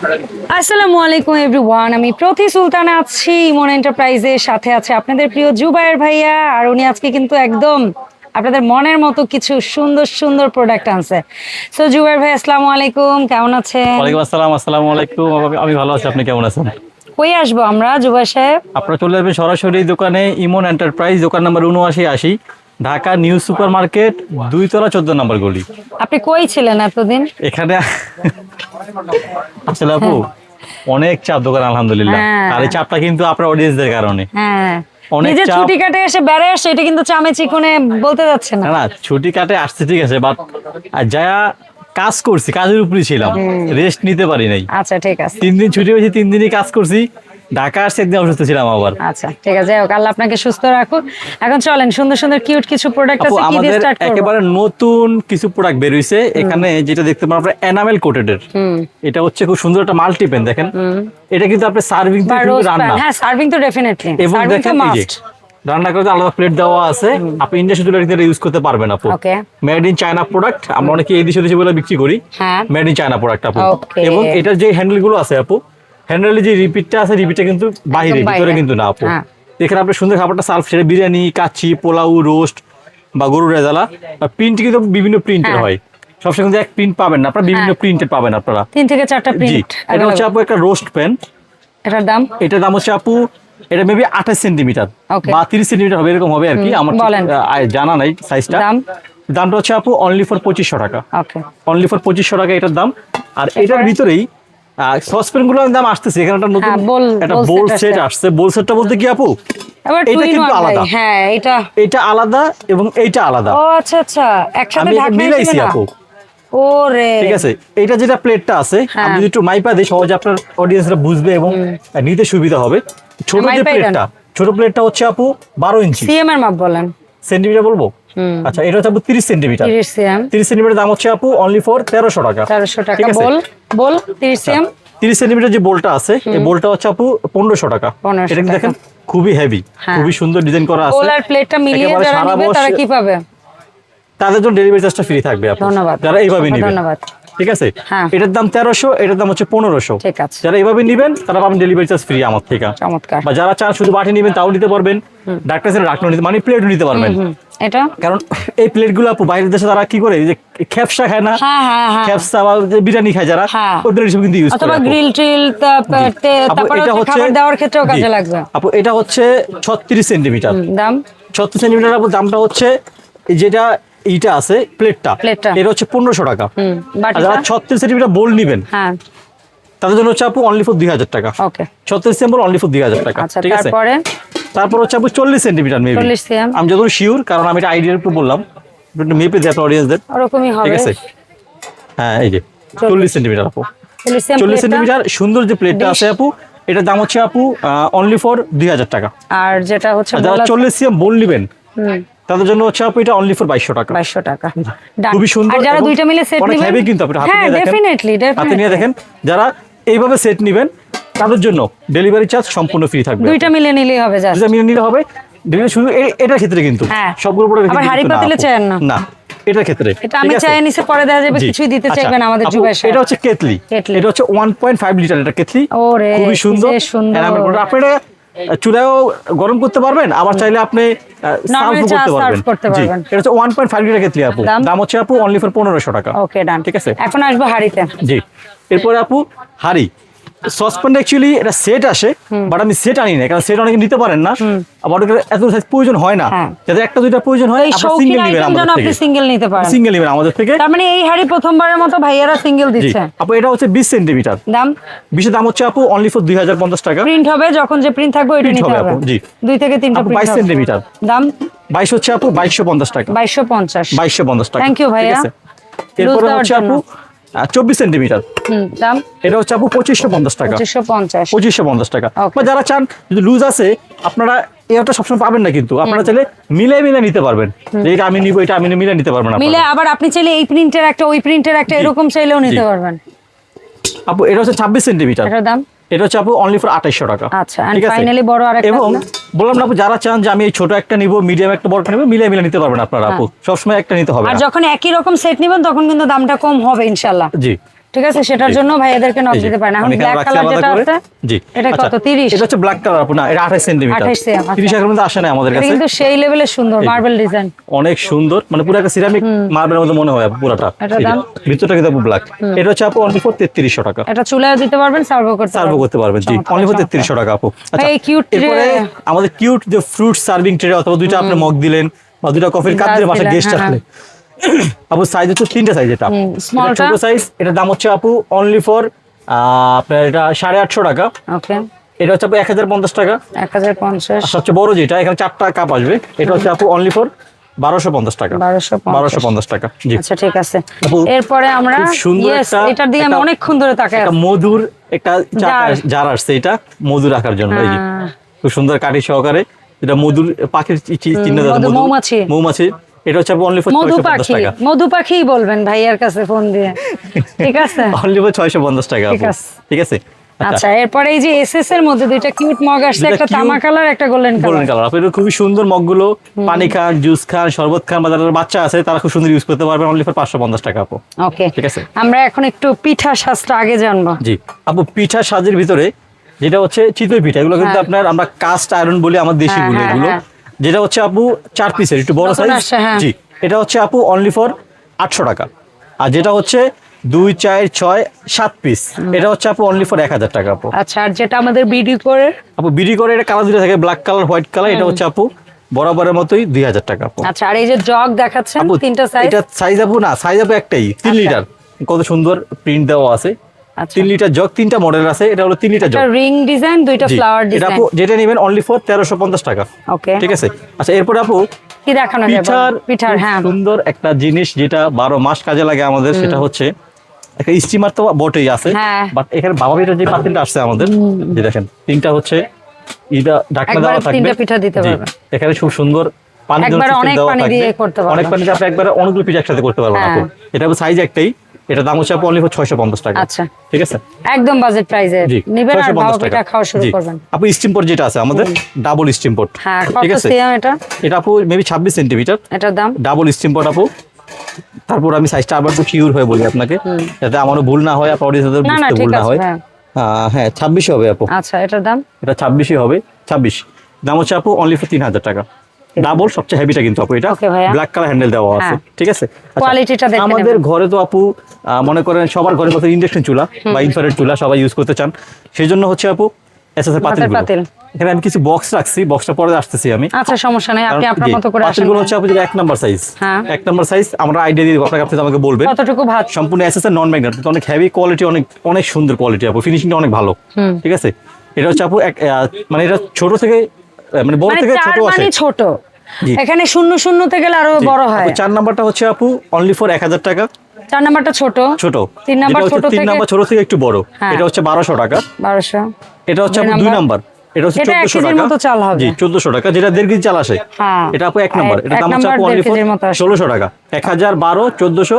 আসসালামু আলাইকুম এভরিওয়ান আমি প্রতি সুলতানা আছি ইমন এন্টারপ্রাইজের সাথে আছে আপনাদের প্রিয় জুবায়ের ভাইয়া আর উনি আজকে কিন্তু একদম আপনাদের মনের মতো কিছু সুন্দর সুন্দর প্রোডাক্ট আনছে। সো জুবায়ের ভাই আসসালামু আলাইকুম কেমন আছেন? ওয়ালাইকুম আসসালাম আসসালামু আলাইকুম আমি- ভালো আছি আপনি কেমন আছেন? কই আসব আমরা জুবায়ের সাহেব? আপনারা চলে যাবেন সরাসরি দোকানে ইমন এন্টারপ্রাইজ দোকান নাম্বার উনআশি আশি। ঢাকা নিউ সুপার মার্কেট দুইতলা চোদ্দ নম্বর গলি। আপনি কই ছিলেন এতদিন? এখানে আসলে আপু অনেক চাপ দোকান আলহামদুলিল্লাহ। হ্যাঁ। আর এই চাপটা কিন্তু আপনার অডিয়েন্সদের কারণে। হ্যাঁ। অনেক চাপ। ছুটি কাটে এসে বেড়ে আসছে এটা কিন্তু চামে চিকনে বলতে যাচ্ছে না। ছুটি কাটে আসছে ঠিক আছে বাট যা কাজ করছি কাজের ছিলাম। রেস্ট নিতে পারি নাই। আচ্ছা ঠিক আছে। তিন দিন ছুটি হয়েছে তিন দিনই কাজ করছি। ঢাকা আসছে একদিন অসুস্থ ছিলাম আবার। আচ্ছা ঠিক আছে হোক আল্লাহ আপনাকে সুস্থ রাখুক। এখন চলেন সুন্দর সুন্দর কিউট কিছু প্রোডাক্ট আছে কি দিয়ে স্টার্ট করব? একেবারে নতুন কিছু প্রোডাক্ট বের হইছে। এখানে যেটা দেখতে পারেন আপনার এনামেল কোটেডের হুম। এটা হচ্ছে খুব সুন্দর একটা মাল্টি পেন দেখেন। এটা কিন্তু আপনি সার্ভিং বা রোজ রান্না। হ্যাঁ সার্ভিং তো ডেফিনেটলি এবং তো দেখেন এই মাস্ট রান্না করতে আলাদা প্লেট দেওয়া আছে। আপনি ইন্ডাস্ট্রি চুলার ইউজ করতে পারবেন আপু। মেড ইন চায়না প্রোডাক্ট আমরা অনেকে এই দেশে দেশে বলে বিক্রি করি। মেড ইন চায়না প্রোডাক্ট আপু. এবং এটার যে হ্যান্ডেলগুলো আছে আপু হ্যান্ডেলের যে রিপিটটা আছে রিপিটটা কিন্তু বাইরে ভিতরে কিন্তু না আপু। হ্যাঁ। এখানে আপনি সুন্দর খাবারটা সার্ভ সেটা বিরিয়ানি কাচ্চি পোলাও রোস্ট বা গরুর রেজালা প্রিন্ট কিন্তু বিভিন্ন প্রিন্টের হ্যাঁ। হয়। সবসময় কিন্তু এক প্রিন্ট পাবেন না আপনারা বিভিন্ন প্রিন্টের পাবেন আপনারা। তিন থেকে চারটা প্রিন্ট এটা হচ্ছে আপু একটা রোস্ট পেন এটার দাম? এটার দাম হচ্ছে আপু এটা মেবি আঠাশ সেন্টিমিটার বা তিরিশ সেন্টিমিটার হবে এরকম হবে আর কি আমার। জানা নাই সাইজটা দাম? দামটা হচ্ছে আপু অনলি ফর পঁচিশশো টাকা। ওকে অনলি ফর পঁচিশশো টাকা এটার দাম। আর এটার ভিতরেই সসপেনগুলোর দাম আসতেছে। এখানে একটা নতুন হ্যাঁ, একটা বোল সেট আসছে। বোল সেটটা বলতে কি আপু? এটা কিন্তু আলাদা। হ্যাঁ এটা। এটা আলাদা এবং এইটা আলাদা। ও আচ্ছা আচ্ছা। একসাথে ঢাকনা মিলাইছি আপু। ঠিক আছে। এটা যেটা প্লেটটা আছে হ্যাঁ। আমি যদি একটু মাইপা দিই সহজে আপনার অডিয়েন্সরা বুঝবে এবং নিতে সুবিধা হবে। ছোট যে প্লেটটা ছোট প্লেটটা হচ্ছে আপু বারো ইঞ্চি সিএম এর মাপ বলেন। সেন্টিমিটার বলব? আচ্ছা এটা হচ্ছে আপু তিরিশ সেন্টিমিটার। 30 সেমি। তিরিশ সেন্টিমিটার দাম হচ্ছে আপু অনলি ফর তেরোশো টাকা। 1300 টাকা। বল বল 30 সেমি। তিরিশ সেন্টিমিটার যে বোলটা আছে এই বোলটা হচ্ছে আপু পনেরোশো টাকা। 1500 এটা কিন্তু দেখেন খুবই হেভি হ্যাঁ। খুবই সুন্দর ডিজাইন করা আছে। প্লেটটা মিলিয়ে যারা নেবে তারা কি পাবে? তাদের জন্য ডেলিভারি চার্জটা ফ্রি থাকবে আপু। ধন্যবাদ। যারা এইভাবে নেবে। ধন্যবাদ। ঠিক আছে? হ্যাঁ। এটার দাম তেরোশো এটার দাম হচ্ছে পনেরোশো। ঠিক আছে। যারা এভাবে নিবেন তারা পাবেন ডেলিভারি চার্জ ফ্রি আমার থেকে। চমৎকার। বা যারা চান শুধু বাটি নিবেন তাও নিতে পারবেন। ডাক্তার ডাক্তার নিতে মানে প্লেটও নিতে পারবেন। এটা? কারণ এই প্লেটগুলো আপু বাইরের দেশে তারা কি করে? যে খেপসা খায় না? হ্যাঁ হ্যাঁ খেপসা বা বিরিয়ানি খায় যারা। ওই প্লেট কিন্তু ইউজ করে অথবা গ্রিল ট্রিল তারপরে এটা হচ্ছে খাবার দেওয়ার ক্ষেত্রেও কাজে লাগবে। আপু এটা হচ্ছে ছত্রিশ সেন্টিমিটার দাম? ছত্রিশ সেন্টিমিটার আপু দামটা হচ্ছে এই যেটা এইটা আছে প্লেটটা। এটা হচ্ছে পনেরোশো টাকা। যারা ছত্রিশ সেন্টিমিটার বোল নিবেন হ্যাঁ। তাদের জন্য হচ্ছে আপু অনলি ফর দুই হাজার টাকা। ছত্রিশ সেম্বল অনলি ফর দুই হাজার টাকা আচ্ছা ঠিক আছে? তারপর? হচ্ছে আপু চল্লিশ সেন্টিমিটার মেবি 40 আমি যত শিওর কারণ আমি এটা আইডিয়ার একটু বললাম। একটু মেপে দিই আপনার অডিয়েন্সদের ঠিক আছে? হ্যাঁ এই যে চল্লিশ সেন্টিমিটার আপু। 40 cm চল্লিশ। সেন্টিমিটার সুন্দর যে প্লেটটা আছে আপু এটার দাম হচ্ছে আপু অনলি ফর দুই হাজার টাকা। আর যেটা হচ্ছে যারা চল্লিশ সিএম বোল নিবেন তাদের জন্য হচ্ছে আপু এটা অনলি ফর বাইশশো টাকা। 2200 টাকা. খুবই সুন্দর আর যারা দুইটা মিলে সেট নেবেন হেভি কিন্তু আপনি হাতে হ্যাঁ নিয়ে দেখেন। ডেফিনেটলি হাতে নিয়ে দেখেন যারা এইভাবে সেট নেবেন তাদের জন্য ডেলিভারি চার্জ সম্পূর্ণ ফ্রি থাকবে। দুইটা মিলে নিলেই হবে জাস্ট দুইটা মিলে নিলে হবে। ডেলিভারি শুধু এটার ক্ষেত্রে কিন্তু হ্যাঁ। সবগুলো প্রোডাক্ট আবার হাঁড়ি পাতিলে চায়েন না। না এটার ক্ষেত্রে। এটা আমি চাই নিচে পরে দেওয়া যাবে কিছুই দিতে আচ্ছা, চাইবেন আমাদের যুবের এটা হচ্ছে কেতলি। কেটলি। এটা হচ্ছে 1.5 লিটার এটা কেতলি। ওরে, খুবই সুন্দর। আপনারা চুলায়ও গরম করতে পারবেন আবার চাইলে আপনি সার্ভ করতে পারবেন। জি এটা হচ্ছে 1.5 লিটার কেতলি আপু। দাম? দাম হচ্ছে আপু অনলি ফর 1500 টাকা। ওকে ডান ঠিক আছে। এখন আসব হাড়িতে। জি। এরপরে আপু হাড়ি। সসপ্যান অ্যাকচুয়ালি এটা সেট আসে বাট আমি সেট আনি না কারণ সেট অনেকে নিতে পারেন না। আবার এত সাইজ প্রয়োজন হয় না। হ্যাঁ। যাদের একটা দুইটা প্রয়োজন হয় সিঙ্গেল নেবেন আমাদের আপনি থেকে। সিঙ্গেল নিতে পারেন। সিঙ্গেল নেবেন আমাদের থেকে। তার মানে এই হাড়ি প্রথমবারের মতো ভাইয়ারা সিঙ্গেল দিচ্ছে। আপু এটা হচ্ছে বিশ সেন্টিমিটার। দাম? বিশের দাম হচ্ছে আপু অনলি ফর দুই হাজার পঞ্চাশ টাকা। প্রিন্ট হবে যখন যে প্রিন্ট থাকবে ওইটা নিতে হবে আপু, জি। দুই থেকে তিনটা প্রিন্ট 22 সেন্টিমিটার। দাম? বাইশ হচ্ছে আপু বাইশশো পঞ্চাশ টাকা। বাইশশো পঞ্চাশ। বাইশশো পঞ্চাশ টাকা। Thank you, ঠিক ভাইয়া। আছে? এরপরে হচ্ছে আপু। চব্বিশ সেন্টিমিটার। দাম? এটা হচ্ছে আপু পঁচিশশো পঞ্চাশ টাকা। পঁচিশশো পঞ্চাশ। টাকা। বা যারা চান যদি লুজ আছে আপনারা এটা সবসময় পাবেন না কিন্তু। আপনারা চাইলে মিলে মিলে নিতে পারবেন। এটা আমি নিবো এটা আমি মিলে নিতে পারবেন মিলে আবার আপনি চাইলে এই প্রিন্টের একটা ওই প্রিন্টের একটা এরকম চাইলেও নিতে পারবেন। আপু এটা হচ্ছে ছাব্বিশ সেন্টিমিটার। দাম? এটা হচ্ছে আপু অনলি ফর আঠাইশশো টাকা। আচ্ছা, ঠিক আছে? finally বড় এবং বললাম না আপু যারা চান যে আমি এই ছোট একটা নিবো মিডিয়াম একটা বড় নিবো মিলে মিলে নিতে পারবেন আপনারা আপু। সবসময় একটা নিতে হবে হ্যাঁ। আর যখন একই রকম সেট নিবেন তখন কিন্তু দামটা কম হবে ইনশাল্লাহ জি। ঠিক আছে? সেটার। জন্য ভাইয়াদেরকে নক দিতে পারেন এখন ব্ল্যাক কালার যেটা আছে জি এটা আচ্ছা, কত 30 এটা হচ্ছে ব্ল্যাক কালার আপু না এটা 28 সেন্টিমিটার 28 সেম, আচ্ছা। 30 এর মধ্যে আসে না আমাদের কাছে। কিন্তু সেই লেভেলের সুন্দর মার্বেল ডিজাইন অনেক সুন্দর মানে পুরো একটা সিরামিক মার্বেলের মতো মনে হয় পুরোটা। ভিতরটা কিন্তু আপু ব্ল্যাক এটা হচ্ছে আপু অনলি ফর 3300 টাকা। এটা চুলায় দিতে পারবেন সার্ভও করতে সার্ভ করতে পারবেন জি অনলি ফর 3300 টাকা আপু। আচ্ছা এই tray- এরপরে আমাদের কিউট যে ফ্রুট সার্ভিং ট্রে অথবা দুইটা আপনি মগ দিলেন বা দুইটা কফির কাপ বাসায় দিলেন, গেস্ট হ্যাঁ, আসলে। আপু সাইজ হচ্ছে তিনটা সাইজ এটা? ছোট সাইজ এটার দাম হচ্ছে আপু অনলি ফর আপনার এটা সাড়ে আটশো টাকা। ওকে এটা হচ্ছে আপু এক হাজার পঞ্চাশ টাকা। এক হাজার পঞ্চাশ। সবচেয়ে বড় যেটা এখানে চারটা কাপ আসবে। এটা হচ্ছে আপু অনলি ফর বারোশো পঞ্চাশ টাকা। বারোশো পঞ্চাশ। টাকা জি। আচ্ছা ঠিক আছে। আপু, এরপরে আমরা সুন্দর yes, একটা- আমি অনেকক্ষণ ধরে তাকাই মধুর একটা জার। আসছে এটা মধু রাখার জন্য এই হ্যাঁ। খুব সুন্দর কাঠি সহকারে এটা মধুর পাখির চিহ্ন। মৌমাছি। এটা হচ্ছে অনলি ফর মধু ছয়শো পঞ্চাশ পাখি মধু পাখি বলবেন ভাইয়ার কাছে ফোন দিয়ে। ঠিক আছে? অনলি ফর ছয়শো পঞ্চাশ টাকা ঠিক আছে। ঠিক আছে? আচ্ছা। এরপরে এই যে এসএস এর মধ্যে দুইটা কিউট মগ আসছে একটা তামা কালার একটা গোল্ডেন গোল্ডেন কালার কালার আপনি এটা খুবই সুন্দর মগগুলো পানি খান জুস খান শরবত খান বা যারা বাচ্চা আছে তারা খুব সুন্দর ইউজ করতে পারবেন অনলি ফর পাঁচশো পঞ্চাশ টাকা আপু। ওকে ঠিক আছে। আমরা এখন একটু পিঠা শাস্ত্র আগে জানব। জি। আপু পিঠা সাজের ভিতরে যেটা হচ্ছে চিতই পিঠা এগুলো কিন্তু হ্যাঁ। আপনার আমরা কাস্ট আয়রন বলি আমার দেশি গুলো হ্যাঁ, এগুলো। হ্যাঁ। যেটা হচ্ছে আপু চার পিসের একটু বড় সাইজ হ্যাঁ। জি এটা হচ্ছে আপু অনলি ফর আটশো টাকা। আর যেটা হচ্ছে দুই চার ছয় সাত পিস এটা হচ্ছে আপু অনলি ফর এক হাজার টাকা আপু। আচ্ছা আর যেটা আমাদের বিডি করে আপু বিডি করে এটা কালার দুটো থাকে ব্ল্যাক কালার হোয়াইট কালার এটা হচ্ছে আপু বরাবরের মতোই দুই হাজার টাকা আপু। আচ্ছা আর এই যে জগ দেখাচ্ছেন তিনটা সাইজ এটা সাইজ আপু না সাইজ আপু একটাই তিন আচ্ছা। লিটার কত সুন্দর প্রিন্ট দেওয়া আছে। আচ্ছা তিন লিটার জগ তিনটা মডেল আছে এটা হলো তিন লিটার জগ। রিং ডিজাইন দুইটা ফ্লাওয়ার ডিজাইন যেটা নেবেন অনলি ফর তেরোশো পঞ্চাশ টাকা। ওকে ঠিক আছে? আচ্ছা এরপর আপু কি দেখানো পিঠার পিঠার হ্যাঁ। সুন্দর একটা জিনিস যেটা বারো মাস কাজে লাগে আমাদের সেটা হচ্ছে একটা স্টিমার তো বটেই আছে হ্যাঁ। বাট এখানে বাবা পিঠার যে পাতিলটা আসছে আমাদের যে দেখেন তিনটা হচ্ছে এটা ঢাকনা দেওয়া থাকবে। তিনটা পিঠা দিতে পারবেন। এখানে খুব সুন্দর পানি একবারে অনেক দেওয়া পানি দিয়ে করতে পারবেন। অনেক পানি দিয়ে আপনি একবারে অনেকগুলো পিঠা একসাথে করতে পারবেন হ্যাঁ। আপু। এটা সাইজ একটাই। এটা দাম হচ্ছে আপু অনলি ছয়শো পঞ্চাশ টাকা। আচ্ছা। ঠিক আছে? একদম বাজেট প্রাইসে জি নিবেন আর 650 টাকা। খাওয়া শুরু করবেন। আপু স্টিমপোর্ট যেটা আছে আমাদের ডাবল স্টিমপোর্ট হ্যাঁ ঠিক আছে? এটা? এটা আপু মেবি ছাব্বিশ সেন্টিমিটার এটার দাম? ডাবল স্টিমপোর্ট আপু। তারপর আমি সাইজটা আবার একটু শিওর হয়ে বলি আপনাকে। যাতে আমারও ভুল না হয় আপনার বুঝতে ভুল না হয়। হ্যাঁ। আহ, হ্যাঁ ছাব্বিশে হবে আপু। আচ্ছা এটার দাম? এটা ছাব্বিশে হবে ছাব্বিশ। দাম হচ্ছে আপু অনলি ফর তিন হাজার টাকা। ডাবল সবচেয়ে হেভিটা কিন্তু আপু এটা। ব্ল্যাক কালার হ্যান্ডেল দেওয়া আছে হ্যাঁ। ঠিক আছে? আচ্ছা, Quality-টা আমাদের ঘরে তো আপু মনে করেন সবার ঘরে মতো ইন্ডাকশন চুলা বা ইনফ্রারেড চুলা সবাই ইউজ করতে চান। সেই জন্য হচ্ছে আপু এসএস এর পাতিল। এখানে আমি কিছু বক্স রাখছি বক্সটা পরে আসতেছি আমি। আচ্ছা সমস্যা নেই। আপনি আপনার মতো করে আসেন হচ্ছে আপু এক নাম্বার সাইজ হ্যাঁ। এক নাম্বার সাইজ আমরা আইডিয়া দিয়ে আপনাকে আপনি আমাকে বলবেন। কতটুকু ভাত। সম্পূর্ণ এসএস এর নন ম্যাগনেট অনেক হেভি কোয়ালিটি অনেক অনেক সুন্দর কোয়ালিটি আপু। ফিনিশিংটা অনেক ভালো ঠিক আছে? এটা হচ্ছে আপু এক মানে এটা ছোট থেকে মানে বড় মানে থেকে ছোট আসে। মানে ছোট এখানে শূন্য শূন্যতে গেলে আরও বড় হয়। চার নাম্বারটা হচ্ছে আপু অনলি ফর এক হাজার টাকা। চার নাম্বারটা ছোট। ছোট। তিন নাম্বার ছোট তিন নাম্বার ছোট থেকে একটু বড়। হ্যাঁ। এটা হচ্ছে বারোশো টাকা। বারোশো। এটা হচ্ছে দুই আপু দুই নাম্বার? এটা হচ্ছে চোদ্দশো টাকা। জি চোদ্দশো টাকা যেটা দেড় কেজি চাল আসে। হ্যাঁ। এটা আপু এক নাম্বার। এটা দাম হচ্ছে আপু অনলি। ষোলোশো টাকা। এক হাজার বারো চোদ্দশো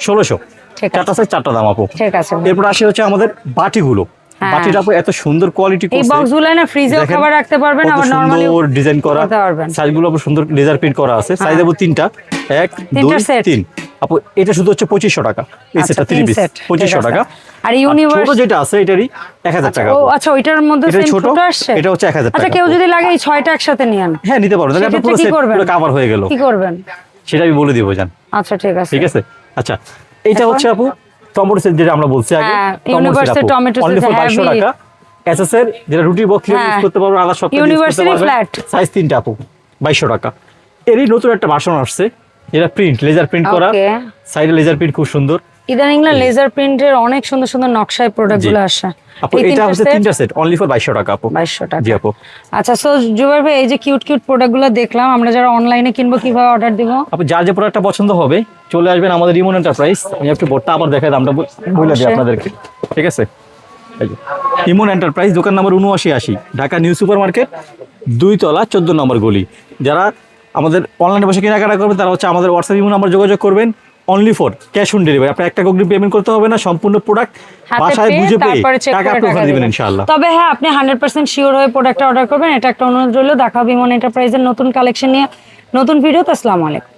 ষোলোশো। আছে। চারটা চারটা দাম আপু। ঠিক আছে। এরপর আসে হচ্ছে আমাদের বাটিগুলো। বাটিটা আপু এত সুন্দর কোয়ালিটি এই বক্সগুলো না ফ্রিজেও খাবার রাখতে পারবেন আবার নরমালি সুন্দর ডিজাইন করা। সাইজগুলো আপু সুন্দর লেজার প্রিন্ট করা আছে। সাইজ আপু তিনটা। এক দুই? তিন। আপু এটা শুধু হচ্ছে পঁচিশশো টাকা। এই আচ্ছা, সেটটা থ্রি পিস পঁচিশশো। টাকা। আর ইউনিভার্স ছোট যেটা আছে এটারই এক হাজার টাকা ও আচ্ছা ওইটার মধ্যে সেম ছোট, আসছে? এটা হচ্ছে 1000 আচ্ছা কেউ যদি লাগে এই ছয়টা একসাথে নিয়েন হ্যাঁ নিতে পারো। তাহলে আপনার পুরো সেট পুরো কভার হয়ে গেল। কি করবেন? সেটা আমি বলে দিব জান। আচ্ছা ঠিক আছে। ঠিক আছে? আচ্ছা এইটা হচ্ছে আপু টমেটো সেট যেটা আমরা বলছি আগে ইউনিভার্সাল টমেটো সেট বাইশশো heavy। টাকা এসএস এর যেটা রুটি বক্স ইউজ। করতে পারবেন আলাদা সব ইউনিভার্সাল ফ্ল্যাট সাইজ তিনটা আপু 2200 টাকা এরই নতুন একটা ভার্সন আসছে যেটা প্রিন্ট লেজার প্রিন্ট করা. সাইডে লেজার প্রিন্ট খুব সুন্দর ইদানিং না লেজার প্রিন্টের অনেক সুন্দর সুন্দর নকশায় প্রোডাক্টগুলো আসে। আপু এটা হচ্ছে তিনটা সেট অনলি ফর টাকা আপু। টাকা। জি আপু। আচ্ছা সো ভাই এই যে কিউট কিউট দেখলাম আমরা যারা অনলাইনে কিনবো কীভাবে অর্ডার দিব? যার যে প্রোডাক্টটা পছন্দ হবে চলে আসবেন আমাদের এন্টারপ্রাইজ আমি একটু বোর্ডটা আবার দেখাই দামটা বল- বলে দিই আপনাদেরকে। ঠিক আছে? ইমন এন্টারপ্রাইজ দোকান নম্বর উনআশি আশি ঢাকা নিউ সুপার মার্কেট দুই তলা চোদ্দ নম্বর গলি। যারা আমাদের অনলাইনে বসে কেনাকাটা করবেন তারা হচ্ছে আমাদের হোয়াটসঅ্যাপ ইমো নাম্বার যোগাযোগ করবেন। Only for cash on delivery আপনি একটা অগ্রিম পেমেন্ট করতে হবে না সম্পূর্ণ প্রোডাক্ট বাসায় বুঝে পেয়ে টাকা আপনি ওখানে দিবেন ইনশাআল্লাহ। তবে হ্যাঁ আপনি হান্ড্রেড পার্সেন্ট শিওর হয়ে প্রোডাক্টটা অর্ডার করবেন। এটা একটা অনুরোধ রইল দেখা বিমান এন্টারপ্রাইজের নতুন কালেকশন নিয়ে। নতুন ভিডিওতে আসসালামু আলাইকুম।